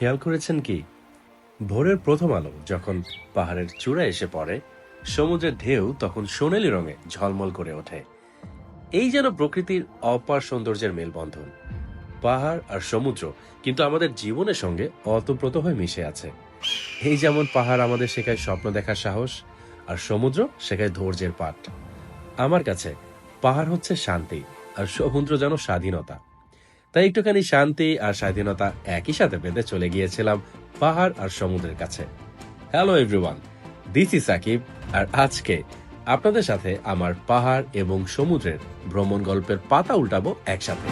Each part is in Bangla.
খেয়াল করেছেন কি? ভোরের প্রথম আলো যখন পাহাড়ের চূড়ায় এসে পড়ে, সমুদ্রের ঢেউ তখন সোনালি রঙে ঝলমল করে ওঠে। এই যেন প্রকৃতির অপার সৌন্দর্যের মেলবন্ধন। পাহাড় আর সমুদ্র কিন্তু আমাদের জীবনের সঙ্গে অতপ্রত হয়ে মিশে আছে। এই যেমন পাহাড় আমাদের শেখায় স্বপ্ন দেখার সাহস, আর সমুদ্র শেখায় ধৈর্যের পাঠ। আমার কাছে পাহাড় হচ্ছে শান্তি, আর সমুদ্র যেন স্বাধীনতা। তাই একটুখানি শান্তি আর স্বাধীনতা একই সাথে বেঁধে চলে গিয়েছিলাম পাহাড় আর সমুদ্রের কাছে। Hello everyone this is Sakib আর আজকে আপনাদের সাথে আমার পাহাড় এবং সমুদ্রের ভ্রমণ গল্পের পাতা উল্টাবো একসাথে।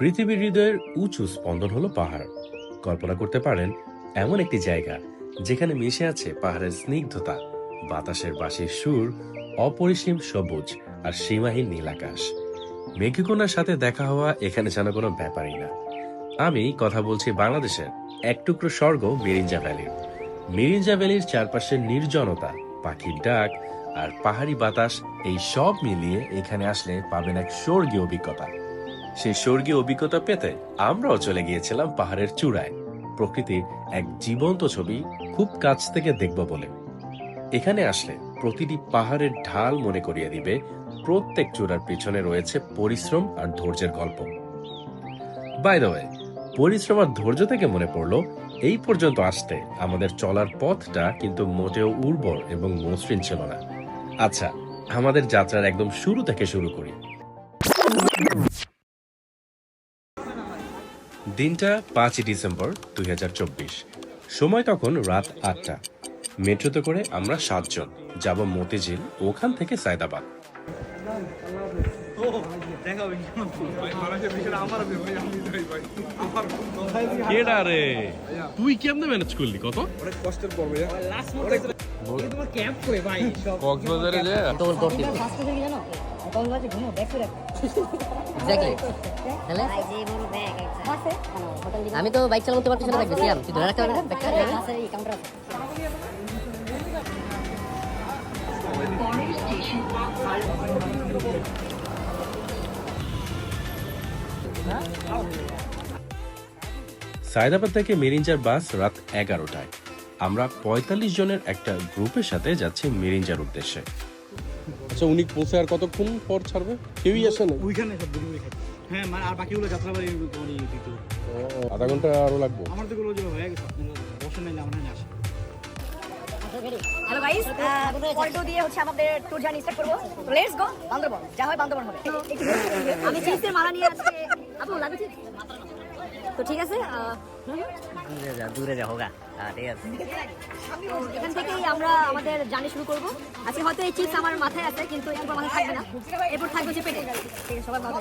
পৃথিবীর হৃদয়ের উঁচু স্পন্দন হলো পাহাড়। কল্পনা করতে পারেন, এমন একটি জায়গা যেখানে মিশে আছে পাহাড়ের স্নিগ্ধতা, বাতাসের বাঁশির সুর, অপরিসীম সবুজ আর সীমাহীন নীল আকাশ। মেঘিকোনার সাথে দেখা হওয়া এখানে যেন কোনো ব্যাপারই না। আমি কথা বলছি বাংলাদেশের এক টুকরো স্বর্গ মিরিঞ্জা ভ্যালির। মিরিঞ্জা ভ্যালির চারপাশে নির্জনতা, পাখির ডাক আর পাহাড়ি বাতাস, এই সব মিলিয়ে এখানে আসলে পাবেন এক স্বর্গীয় অভিজ্ঞতা। সেই স্বর্গীয় অভিজ্ঞতা পেতে আমরাও চলে গিয়েছিলাম পাহাড়ের চূড়ায়। প্রকৃতির এক জীবন্ত ছবি খুব কাছ থেকে দেখব বলে। এখানে আসলে প্রতিটি পাহাড়ের ঢাল মনে করিয়ে দিবে প্রত্যেক চূড়ার পিছনে রয়েছে পরিশ্রম আর ধৈর্যের গল্প। বাই ওয়ে পরিশ্রম আর ধৈর্য থেকে মনে পড়ল, এই পর্যন্ত আসতে আমাদের চলার পথটা কিন্তু মোটেও উর্বর এবং মসৃণ ছিল না। আচ্ছা আমাদের যাত্রার একদম শুরু থেকে শুরু করি। দিনটা পাঁচই ডিসেম্বর দুই হাজার চব্বিশ। সময় তখন রাত আটটা। মেট্রোতে করে আমরা সাতজন। যাব মতিঝিল ওখান থেকে সায়দাবাদ। কেডা রে? তুই কেমনে ম্যানেজ করলি কত? কক্সবাজারে যা তোর তোর দিব ফার্স্ট থেকে জানো কক্সবাজারে ঘুমো ব্যাক করে এক্স্যাক্টলি তাহলে ভাই যে বড় ব্যাগ আছে আমি তো বাইক চালাতে তোমার পিছনে থাকবে সিয়াম তুই ধরে রাখতে পারবি না? ব্যাগটা আছে এই কাউন্টার আছে সায়দাবাদ থেকে মেরিঞ্জার বাস রাত এগারোটায়। আমরা পঁয়তাল্লিশ জনের একটা গ্রুপের সাথে যাচ্ছি মেরিঞ্জার উদ্দেশ্যে। আচ্ছা উনি পৌঁছে আর কতক্ষণ পর ছাড়বে? কেউই আসে না ওইখানে সব ডেলিভারি হ্যাঁ মানে আর বাকিগুলো যাত্রাবাড়ি মানে দিত আধা ঘণ্টা আরও লাগবে। আমার তো গুলো যে হয়ে গেছে বসে নাইলে আমরা না আসে। হ্যালো গাইস পয়েন্ট দিয়ে হচ্ছে আমাদের ট্যুর জার্নি স্টার্ট করব। লেটস গো বান্দরবন যা হয় বান্দরবন হবে। আমি চিপসের মালা নিয়ে আজকে আপু লাগবে চিপস? তো ঠিক আছে দূরে যা দূরে যা হোগা। হ্যাঁ ঠিক আছে। এখান থেকেই আমরা আমাদের জার্নি শুরু করব। আজকে হয়তো এই চিপস আমার মাথায় আছে কিন্তু একটু মাথায় থাকবে না। এরপর থাকবে হচ্ছে পেটে। ঠিক সবাই ভালো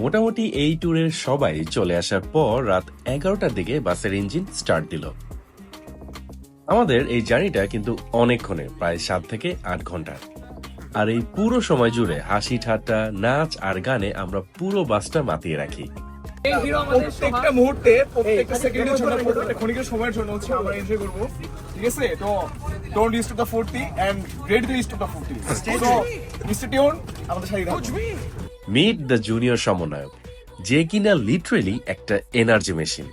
মোটামুটি এই ট্যুরের সবাই চলে আসার পর রাত এগারোটার দিকে বাসের ইঞ্জিন স্টার্ট দিল। আমাদের এই জার্নিটা কিন্তু অনেকক্ষণে প্রায় সাত থেকে আট ঘণ্টার। আর এই পুরো সময় জুড়ে হাসি ঠাট্টা নাচ আর গানে আমরা পুরো বাসটা মাতিয়ে রাখি। প্রত্যেকটা মুহূর্তে প্রত্যেকটা সেকেন্ডের জন্য প্রত্যেকটা ক্ষণিকের সময়ের জন্য হচ্ছে আমরা এনজয় করব। ঠিক আছে? তো ডোন্ট ইউজ দ্য আমাদের সাথে মিট দ্য জুনিয়র সমন্বয়ক। যে কিনা লিটারেলি একটা এনার্জি মেশিন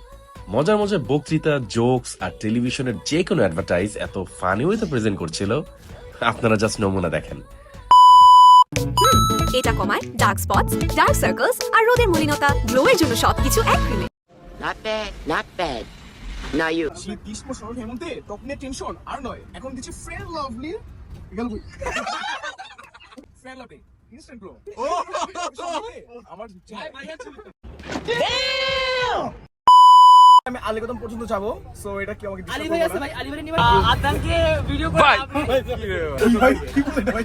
মজার মজার বক্তৃতা জোকস আর টেলিভিশনের যে কোনো অ্যাডভার্টাইজ এত ফানি ওয়েতে প্রেজেন্ট করছিল আপনারা জাস্ট নমুনা দেখেন। এটা কমায় ডার্ক স্পটস ডার্ক সার্কেলস আর রোদের মলিনতা। গ্লোয়ের জন্য সবকিছু এক ক্রিমে Not bad, not bad. Now you. শীত গ্রীষ্ম শরৎ হেমন্তে নিয়ে টেনশন আর নয় এখন কিছু ফ্রেন্ড লাভলি গেল ফ্রেন্ড লাভলি ইনস্ট্যান্ট গ্লো আমার আমি আলিকদম পর্যন্ত যাব সো এটা কি আমাকে আলি ভাই আছে ভাই আলি ভাই নিবে আদানকে ভিডিও করে ভাই ভাই কি বলেন ভাই?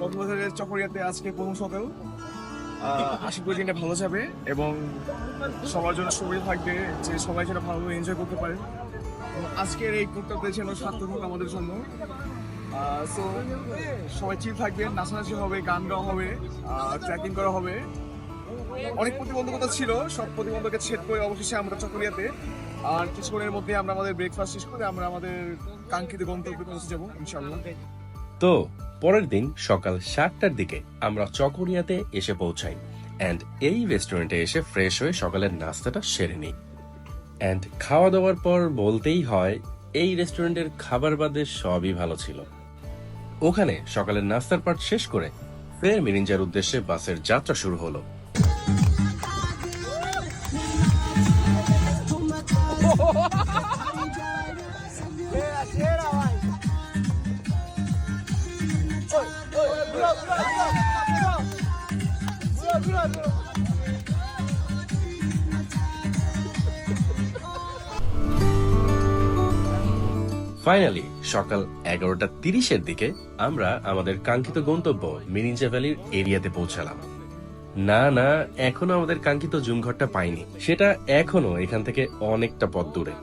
কক্সবাজারের চকরিয়াতে আজকে প্রথম সকাল। আশা করি দিনটা ভালো যাবে এবং সবার জন্য সুবিধা থাকবে যে সবাই যেন ভালোভাবে এনজয় করতে পারে। আজকের এই টুকটাতে যেন সার্থক আমাদের জন্য। সো সবাই চিল থাকবে, নাচানাচি হবে, গান গাওয়া হবে ট্রেকিং করা হবে। অনেক প্রতিবন্ধকতা ছিল, সব প্রতিবন্ধককে ছেদ করে অবশেষে আমরা চকরিয়াতে, আর কিছুক্ষণের মধ্যে আমরা আমাদের ব্রেকফাস্ট শেষ করে আমরা আমাদের কাঙ্ক্ষিত গন্তব্যে পৌঁছে যাব ইনশাল্লাহ তো, পরের দিন সকাল সাতটার দিকে আমরা চকরিয়াতে এসে পৌঁছাই অ্যান্ড এই রেস্টুরেন্টে এসে ফ্রেশ হয়ে সকালের নাস্তাটা সেরে নিই। অ্যান্ড খাওয়া দাওয়ার পর বলতেই হয় এই রেস্টুরেন্টের খাবার বাদে সবই ভালো ছিল ওখানে সকালের নাস্তার পার্ট শেষ করে ফের মিরিঞ্জার উদ্দেশ্যে বাসের যাত্রা শুরু হলো ফাইনালি সকাল এগারোটা তিরিশের দিকে আমরা আমাদের কাঙ্ক্ষিত গন্তব্য মিরিঞ্জা ভ্যালির এরিয়াতে পৌঁছালাম। না না, এখনও আমাদের কাঙ্ক্ষিত জুমঘরটা পাইনি। সেটা এখনও এখান থেকে অনেকটা পথ দূরে।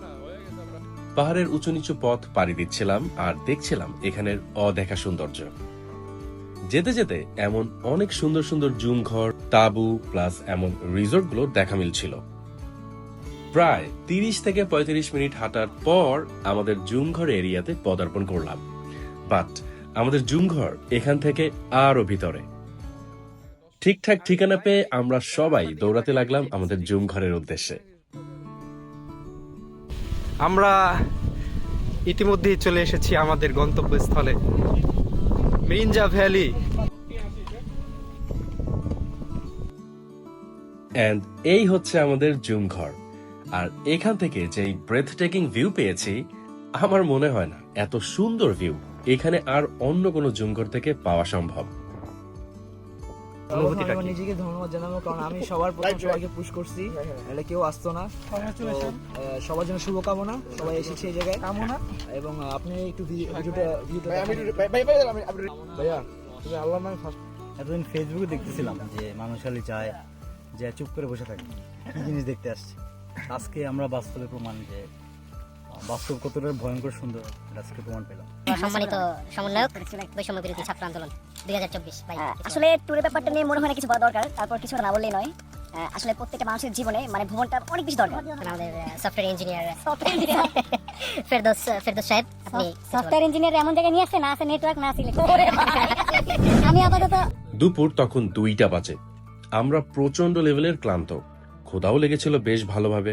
পাহাড়ের উঁচু নিচু পথ পাড়ি দিচ্ছিলাম আর দেখছিলাম এখানের অদেখা সৌন্দর্য। যেতে যেতে এমন অনেক সুন্দর সুন্দর জুম ঘর তাবু, প্লাস এমন রিসোর্টগুলো দেখা মিলছিল। প্রায় তিরিশ থেকে পঁয়ত্রিশ মিনিট হাঁটার পর আমাদের জুমঘর এরিয়াতে পদার্পণ করলাম। বাট আমাদের জুমঘর এখান থেকে আরও ভিতরে। ঠিকঠাক ঠিকানা পেয়ে আমরা সবাই দৌড়াতে লাগলাম আমাদের জুমঘরের উদ্দেশ্যে। আমরা ইতিমধ্যেই চলে এসেছি আমাদের গন্তব্যস্থলে মিরিঞ্জা ভ্যালি। অ্যান্ড এই হচ্ছে আমাদের জুম ঘর আর এখান থেকে যেই ব্রেথ টেকিং ভিউ পেয়েছি আমার মনে হয় না এত সুন্দর ভিউ এখানে আর অন্য কোনো জুম থেকে পাওয়া সম্ভব। অনুভূতিটা কি? নিজেকে ধন্যবাদ জানাব কারণ আমি সবার প্রথম সবাইকে পুশ করছি এটা কেউ আসতো না। সবার জন্য শুভকামনা সবাই এসেছে এই জায়গায়। কামনা। এবং আপনি একটু ভিডিওটা ভিডিওটা ভাইয়া তুমি আল্লাহ নামে এতদিন ফেসবুকে দেখতেছিলাম যে মানুষ খালি চায় যে চুপ করে বসে থাকে। কি জিনিস দেখতে আসছে? আজকে আমরা বাস্তবে প্রমাণ যে বাস্তব কতটা ভয়ঙ্কর সুন্দর আজকে প্রমাণ পেলাম। সম্মানিত সমন্বয়ক বৈষম্য বিরোধী ছাত্র আন্দোলন দুই হাজার চব্বিশ ভাই। আসলে ট্যুরের ব্যাপারটা নিয়ে মনে হয় না কিছু বলা দরকার তারপর কিছু না বললেই নয়। আসলে প্রত্যেকটা মানুষের জীবনে মানে ভ্রমণটা অনেক বেশি দরকার। আমাদের সফটওয়্যার ইঞ্জিনিয়ার ফেরদোস ফেরদোস সাহেব সফটওয়্যার ইঞ্জিনিয়ার এমন জায়গায় নিয়ে আসছে না আছে নেটওয়ার্ক না আছে আমি আপাতত দুপুর তখন দুইটা বাজে। আমরা প্রচণ্ড লেভেলের ক্লান্ত। ক্ষুধাও লেগেছিল বেশ ভালোভাবে।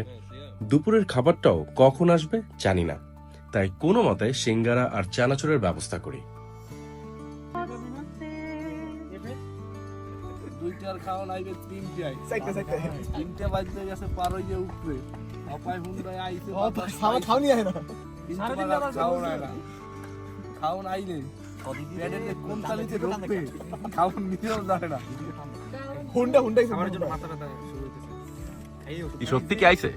দুপুরের খাবারটাও কখন আসবে জানি না। তাই কোনো মতে সিঙ্গারা আর চানাচুরের ব্যবস্থা করি। দুইটার খাওয়া লাগবে তিনটায় সাইডে সাইডে তিনটা বাজতে গেছে পার উপরে অপায় হুন্ডায় আইছে। খাওনি আয় না খাও না খাও আইলে কোন তালিতে ঢুকবে? খাও নিজেও জানে না। হুন্ডা হুন্ডা আমার জন্য মাথা সত্যি কি আইছে?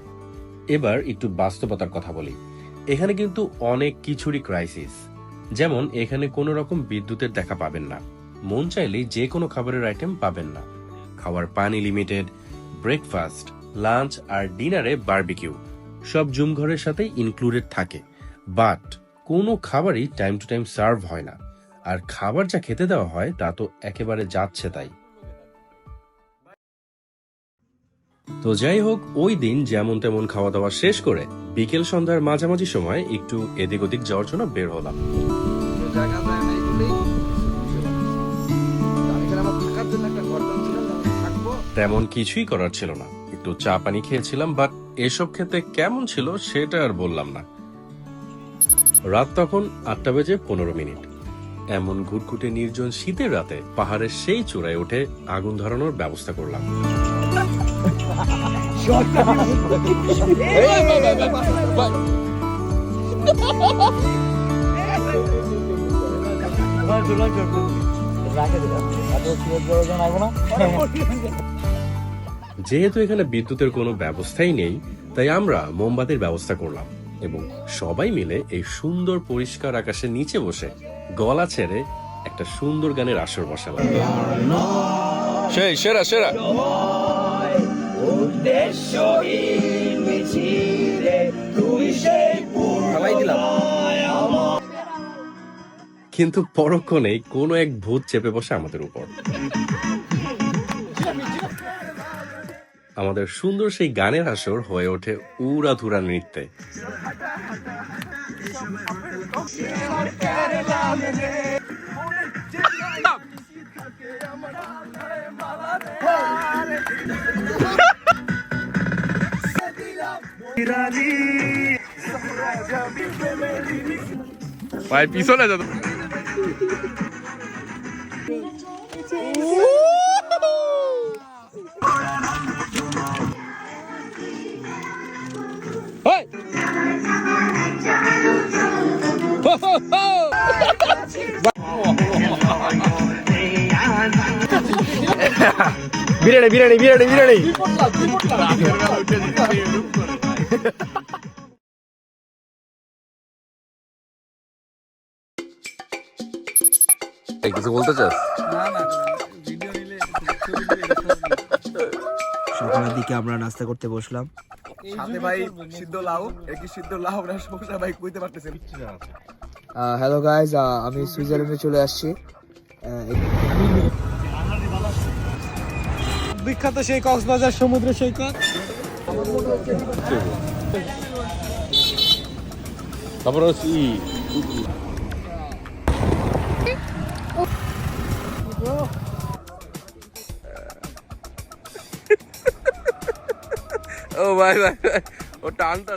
এবার একটু বাস্তবতার কথা বলি। এখানে কিন্তু অনেক কিছুরই ক্রাইসিস যেমন, এখানে কোনো রকম বিদ্যুতের দেখা পাবেন না। মন চাইলে যে কোনো খাবারের আইটেম পাবেন না। খাওয়ার পানি লিমিটেড ব্রেকফাস্ট লাঞ্চ আর ডিনারে বারবিকিউ সব জুম ঘরের সাথে ইনক্লুডেড থাকে। বাট কোনো খাবারই টাইম টু টাইম সার্ভ হয় না। আর খাবার যা খেতে দেওয়া হয়, তা তো একেবারে যাচ্ছে তাই। তো যাই হোক, ওই দিন যেমন তেমন খাওয়া দাওয়া শেষ করে বিকেল সন্ধ্যার মাঝামাঝি সময় একটু এদিক ওদিক যাওয়ার জন্য বের হলাম। তেমন কিছুই করার ছিল না। একটু চা পানি খেয়েছিলাম বাট এসব খেতে কেমন ছিল সেটা আর বললাম না। রাত তখন আটটা বেজে পনেরো মিনিট। এমন ঘুটঘুটে নির্জন শীতের রাতে পাহাড়ের সেই চূড়ায় উঠে আগুন ধরানোর ব্যবস্থা করলাম। যেহেতু এখানে বিদ্যুতের কোনো ব্যবস্থাই নেই, তাই আমরা মোমবাতির ব্যবস্থা করলাম এবং সবাই মিলে এই সুন্দর পরিষ্কার আকাশের নিচে বসে গলা ছেড়ে একটা সুন্দর গানের আসর বসালাম। সেই, সেরা সেরা। দিলাম। কিন্তু পরক্ষণেই কোনো এক ভূত চেপে বসে আমাদের উপর। আমাদের সুন্দর সেই গানের আসর হয়ে ওঠে উড়াধুরা নৃত্যে। ভাই পিছনে যা বিরিয়ানি বিরিয়ানি বিরিয়ানি বিরিয়ানি। কিছু বলতে চাস? সকালের দিকে আমরা নাস্তা করতে বসলাম। সাথে ভাই সিদ্ধ লাউ একই সিদ্ধ লাউ? না সমস্যা ভাই কইতে পারতেছেন। হ্যালো গাইজ আমি সুইজারল্যান্ডে চলে আসছি। বিখ্যাত সেই কক্সবাজার সমুদ্র সৈকত। তারপর ও ভাই ভাই ভাই ও টানটা